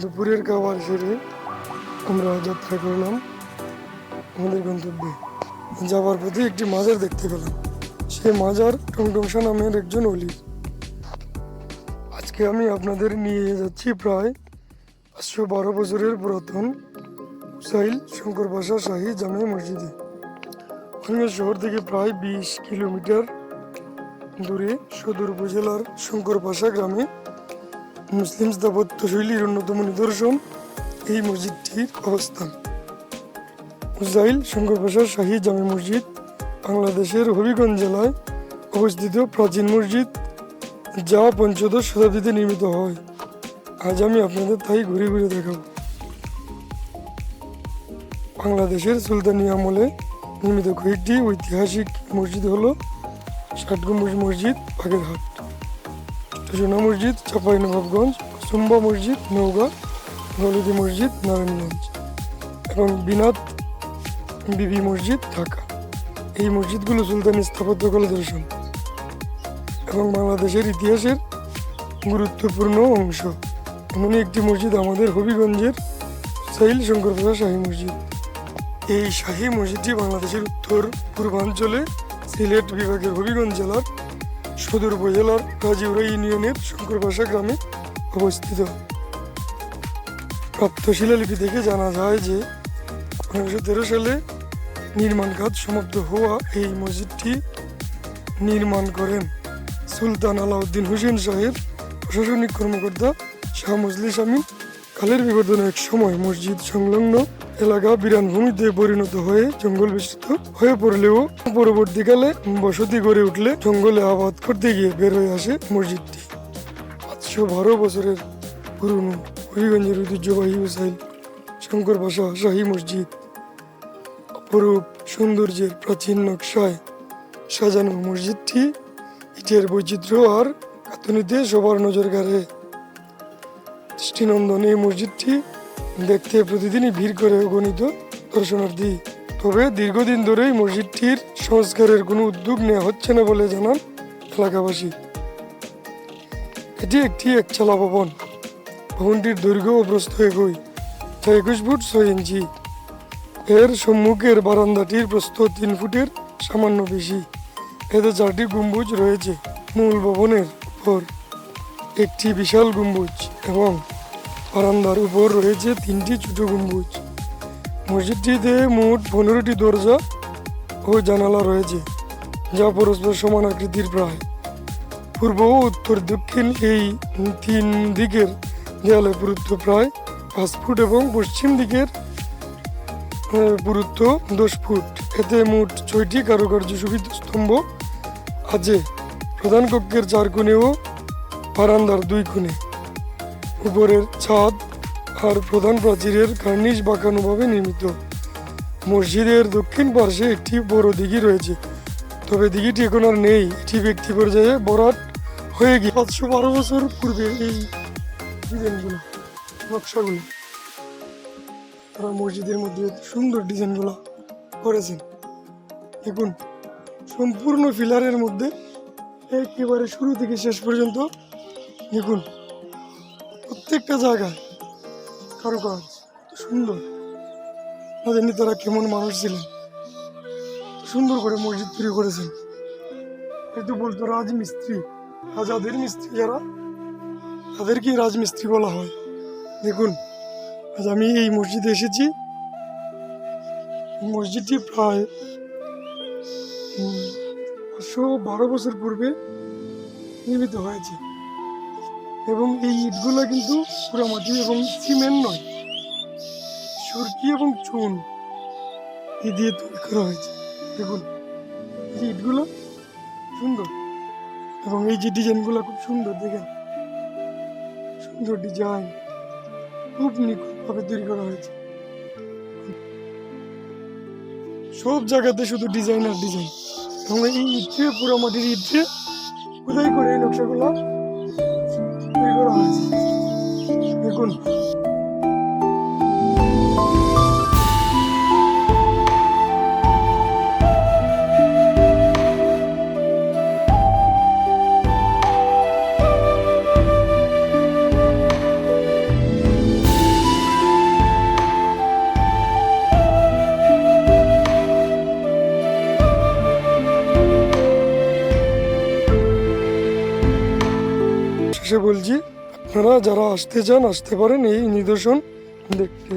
দুপুরের খাবার সেরে আমরা যাত্রা করলাম আমাদের গন্তব্যে। যাওয়ার পথে একটি মাজার দেখতে পেলাম। সেই মাজার টংটংসা নামের একজন অলির আজকে আমি আপনাদের নিয়ে যাচ্ছি প্রায় পাঁচশো বারো বছরের পুরাতন সাহিল শঙ্কর বাসা শাহী জামে মসজিদে। আমি শহর থেকে প্রায় বিশ কিলোমিটার দূরে সদর উপজেলার শঙ্করপাশা গ্রামে মুসলিম স্থাপত্য শৈলীর অন্যতম নিদর্শন এই মসজিদটির অবস্থান। উজাইল শঙ্কর বাসার শাহী জামে মসজিদ বাংলাদেশের হবিগঞ্জ জেলায় অবস্থিত প্রাচীন মসজিদ, যা পঞ্চদশ শতাব্দীতে নির্মিত হয়। আজ আমি আপনাদের তাই ঘুরে ঘুরে দেখাবো। বাংলাদেশের সুলতানি আমলে নির্মিত কয়েকটি ঐতিহাসিক মসজিদ হলো ষাট গম্বুজ মসজিদ, বাগেরহাট। সোনা মসজিদ, চাপাই নবাবগঞ্জ, সুম্বা মসজিদ, নওগাঁ গলদি মসজিদ, নারায়ণগঞ্জ এবং বিনাথ বিবি মসজিদ, ঢাকা। এই মসজিদগুলো সুলতানি স্থাপত্যকলা দর্শন এবং বাংলাদেশের ইতিহাসের গুরুত্বপূর্ণ অংশ। এমনই একটি মসজিদ আমাদের হবিগঞ্জের সাইল শঙ্করপাশা শাহী মসজিদ। এই শাহী মসজিদটি বাংলাদেশের উত্তর পূর্বাঞ্চলে সিলেট বিভাগের হবিগঞ্জ জেলার সদর উপজেলার রাজিউরা ইউনিয়নের শঙ্করপাশা গ্রামে অবস্থিত। প্রাপ্ত শিলালিপি থেকে জানা যায় যে, উনিশশো তেরো সালে নির্মাণ কাজ সমাপ্ত হওয়া এই মসজিদটি নির্মাণ করেন সুলতান আলাউদ্দিন হোসেন শাহের প্রশাসনিক কর্মকর্তা শাহ মজলিস আমিন কালের বিবর্তনের এক সময় মসজিদ সংলগ্ন এলাকা বিরানভূমিতে পরিণত হয়ে জঙ্গল বিস্তৃত হয়ে পড়লেও পরবর্তীকালে বসতি গড়ে উঠলে জঙ্গলে আবাদ করতে গিয়ে বের হয়ে আসে মসজিদটি। পাঁচশো বারো বছরের পুরনো হরিগঞ্জের ঐতিহ্যবাহী হুসাইল শঙ্কর ভাষা শাহী মসজিদ। অপরূপ সৌন্দর্যের প্রাচীন নকশায় সাজানো মসজিদটি ইটের বৈচিত্র্য আর কাতুনিতে সবার নজর কাড়ে। দৃষ্টিনন্দন এই মসজিদটি দেখতে প্রতিদিনই ভিড় করে গণিত দর্শনার্থী তবে দীর্ঘদিন ধরেই মসজিদটির সংস্কারের কোনো উদ্যোগ নেওয়া হচ্ছে না বলে জানান এলাকাবাসী। এটি একটি একচালা ভবন। ভবনটির দৈর্ঘ্য ও প্রস্থ একই, যা একুশ ফুট ছয় ইঞ্চি। এর সম্মুখের বারান্দাটির প্রস্থ তিন ফুটের সামান্য বেশি। এতে চারটি গম্বুজ রয়েছে, মূল ভবনের উপর। একটি বিশাল গম্বুজ। এবং বারান্দার উপর রয়েছে তিনটি ছোট গম্বুজ। মসজিদটিতে মোট পনেরোটি দরজা ও জানালা রয়েছে, যা পরস্পর সমান আকৃতির প্রায়। পূর্ব ও উত্তর দক্ষিণ এই তিন দিকের দেয়ালে পুরুত্ব প্রায় পাঁচ ফুট এবং পশ্চিম দিকের পুরুত্ব দশ ফুট। এতে মোট ছয়টি কারুকার্য সুবিধ স্তম্ভ আছে। প্রধান কক্ষের চার কোণে ও বারান্দার দুই কোণে। উপরের ছাদ আর প্রধান প্রাচীরের কার্নিশ বাঁকানোভাবে নির্মিত। মসজিদের দক্ষিণ পার্শ্বে একটি বড় দিঘি রয়েছে। তবে দিঘিটি এখন আর নেই। এটি ব্যক্তি পর্যায়ে বরাট হয়ে গিয়ে পাঁচশো বারো বছর পূর্বে এই ডিজাইনগুলো, নকশাগুলো, তারা মসজিদের মধ্যে সুন্দর ডিজাইনগুলো করেছেন। দেখুন, সম্পূর্ণ ফিলারের মধ্যে একেবারে শুরু থেকে শেষ পর্যন্ত, দেখুন প্রত্যেকটা জায়গায় কারুকাজ সুন্দর। না জানি তারা কেমন মানুষ ছিলেন। সুন্দর করে মসজিদ তৈরি করেছেন। একটু বলতো রাজমিস্ত্রি, রাজাদের মিস্ত্রি যারা, তাদেরকে রাজমিস্ত্রি বলা হয়। দেখুন, আজ আমি এই মসজিদে এসেছি। মসজিদটি প্রায় পাঁচশো বারো বছর পূর্বে নির্মিত হয়েছে। এবং এই ইটগুলো কিন্তু পোড়ামাটি এবং সিমেন্ট নয়, সুরকি এবং চুন এ দিয়ে তৈরি করা হয়েছে। দেখুন, এই ইটগুলো সুন্দর এবং এই যে ডিজাইনগুলো খুব সুন্দর, দেখেন, সুন্দর ডিজাইন, খুব নিখুঁতভাবে তৈরি করা হয়েছে। সব জায়গাতে শুধু ডিজাইন আর ডিজাইন এবং এই ইটে, পুরো মাটির ইটে কোথায় করে এই নকশাগুলো করা হয়েছে। দেখুন শেষে বলছি আপনারা যারা আসতে চান আসতে পারেন এই নিদর্শন দেখতে।